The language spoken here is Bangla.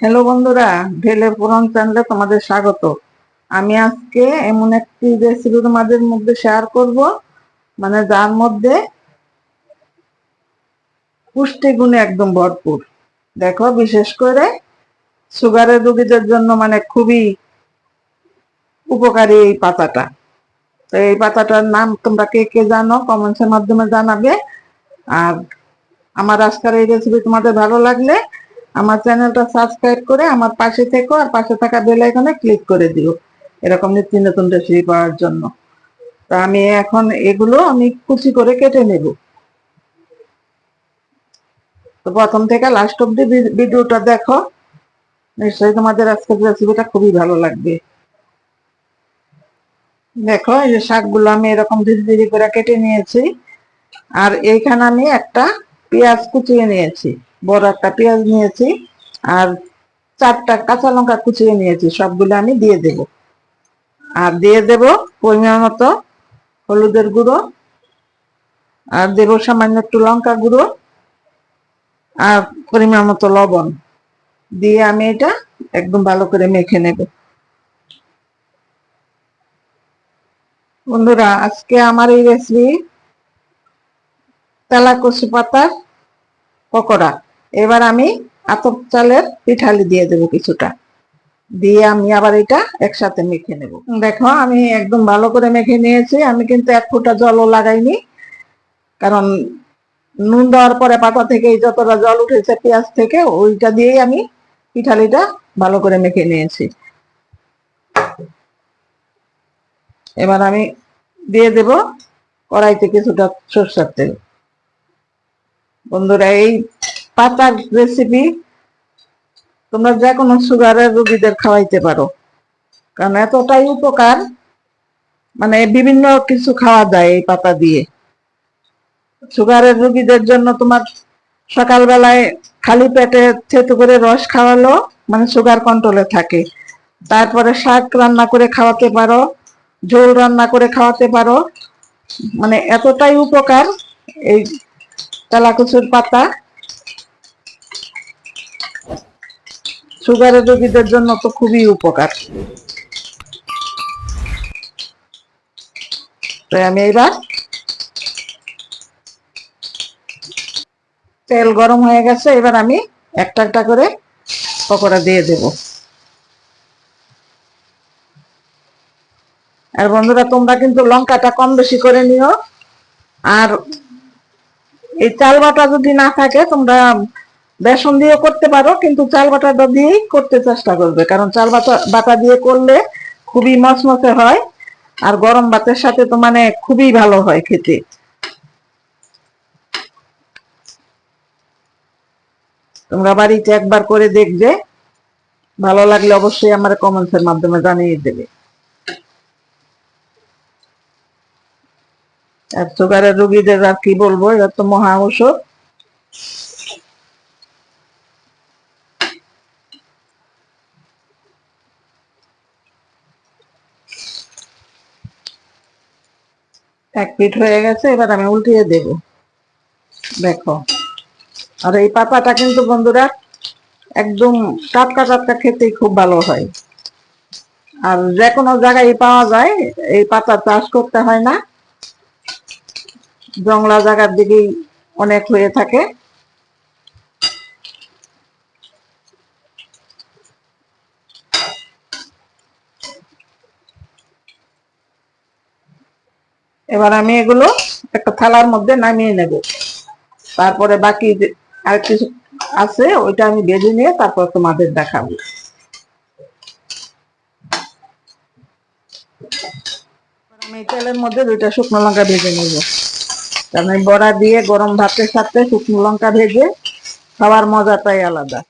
হ্যালো বন্ধুরা, ভেলে পুরন চ্যানেলে তোমাদের স্বাগত। আমি আজকে এমন একটি রেসিপি তোমাদের মধ্যে শেয়ার করব মানে যার মধ্যে পুষ্টিগুণে একদম ভরপুর। দেখো, বিশেষ করে সুগারের রোগীদের জন্য মানে খুবই উপকারী এই পাতাটা। তো এই পাতাটার নাম তোমরা কে কে জানো কমেন্টসের মাধ্যমে জানাবে। আর আমার আজকের এই রেসিপি তোমাদের ভালো লাগলে আমার চ্যানেলটা সাবস্ক্রাইব করে আমার পাশে থেকো আর পাশে থাকা বেল আইকনে ক্লিক করে দিও। এরকম নিত্য নতুন রেসিপি পাওয়ার জন্য। তা আমি এখন এগুলো আমি কুচি করে কেটে নেব। তো প্রথম থেকে লাস্ট অব্দি ভিডিওটা দেখো। নিশ্চয়ই তোমাদের আজকের রেসিপিটা খুবই ভালো লাগবে। দেখো, এই যে শাকগুলো আমি এরকম ধীরে ধীরে করে কেটে নিয়েছি। আর এইখানে আমি একটা পেঁয়াজ কুচিয়ে নিয়েছি। বড় একটা পেঁয়াজ নিয়েছি আর চারটা কাঁচা লঙ্কা কুচিয়ে নিয়েছি, সবগুলো আমি দিয়ে দেব। আর দিয়ে দেব পরিমাণ মতো হলুদের গুঁড়ো, আর দেব সামান্য একটু লঙ্কা গুঁড়ো আর পরিমাণ মতো লবণ। দিয়ে আমি এটা একদম ভালো করে মেখে নেব। বন্ধুরা, আজকে আমার এই রেসিপি তেলা কচু পাতার পকোড়া। এবার আমি আতপ চালের পিঠালি দিয়ে দেব কিছুটা। দিয়ে আমি আবার এটা একসাথে মেখে নেব। দেখো, আমি একদম ভালো করে মেখে নিয়েছি। আমি কিন্তু এক ফোঁটা জলও লাগাইনি। কারণ নুন দেওয়ার পরে পাতা থেকে যতটা জল উঠেছে পেঁয়াজ থেকে, ওইটা দিয়েই আমি পিঠালিটা ভালো করে মেখে নিয়েছি। এবার আমি দিয়ে দেব কড়াইতে কিছুটা সরষের তেল। বন্ধুরা, এই পাতার রেসিপি তোমরা যে কোনো সুগারের রোগীদের খাওয়াইতে পারো। কারণ এতটাই উপকার মানে বিভিন্ন কিছু খাওয়া যায় এই পাতা দিয়ে। সুগারের রোগীদের জন্য তোমার সকালবেলায় খালি পেটে থেতু করে রস খাওয়ালো মানে সুগার কন্ট্রোলে থাকে। তারপরে শাক রান্না করে খাওয়াতে পারো, ঝোল রান্না করে খাওয়াতে পারো। মানে এতটাই উপকার এই তেলাকুচুর পাতা। সুগারের রোগীদের জন্য তো খুবই উপকার। আমি এবার তেল গরম হয়ে গেছে, এবার আমি একটা একটা করে পকোড়া দিয়ে দেব। আর বন্ধুরা, তোমরা কিন্তু লঙ্কাটা কম বেশি করে নিও। আর এই চাল বাটা যদি না থাকে, তোমরা বেসন দিয়ে করতে পারো, কিন্তু চাল বাটাটা দিয়েই করতে চেষ্টা করবে। কারণ চাল বাটা বাটা দিয়ে করলে খুবই মচমচে হয়, আর গরম ভাতের সাথে তো মানে খুবই ভালো হয় খেতে। তোমরা বাড়িতে একবার করে দেখবে। ভালো লাগলে অবশ্যই আমার কমেন্টসের মাধ্যমে জানিয়ে দেবে। আর সুগারের রোগীদের আর কি বলব? এরা তো মহা ঔষধ। এক পিট হয়ে গেছে, এবার আমি উল্টিয়ে দেবো। দেখো। আর এই পাতাটা কিন্তু বন্ধুরা একদম টাটকা টাটকা খেতেই খুব ভালো হয়। আর যে কোনো জায়গায় পাওয়া যায়, এই পাতা চাষ করতে হয় না। জংলা জায়গার দিকেই অনেক হয়ে থাকে। এবার আমি এগুলো একটা থালার মধ্যে নামিয়ে নেব। তারপরে বাকি আর কিছু আছে, ওইটা আমি ভেজে নিয়ে তারপর তোমাদের দেখাবো। আমি তেলের মধ্যে দুইটা শুকনো লঙ্কা ভেজে নেব। কারণ বড়া দিয়ে গরম ভাতের সাথে শুকনো লঙ্কা ভেজে খাওয়ার মজাটাই আলাদা।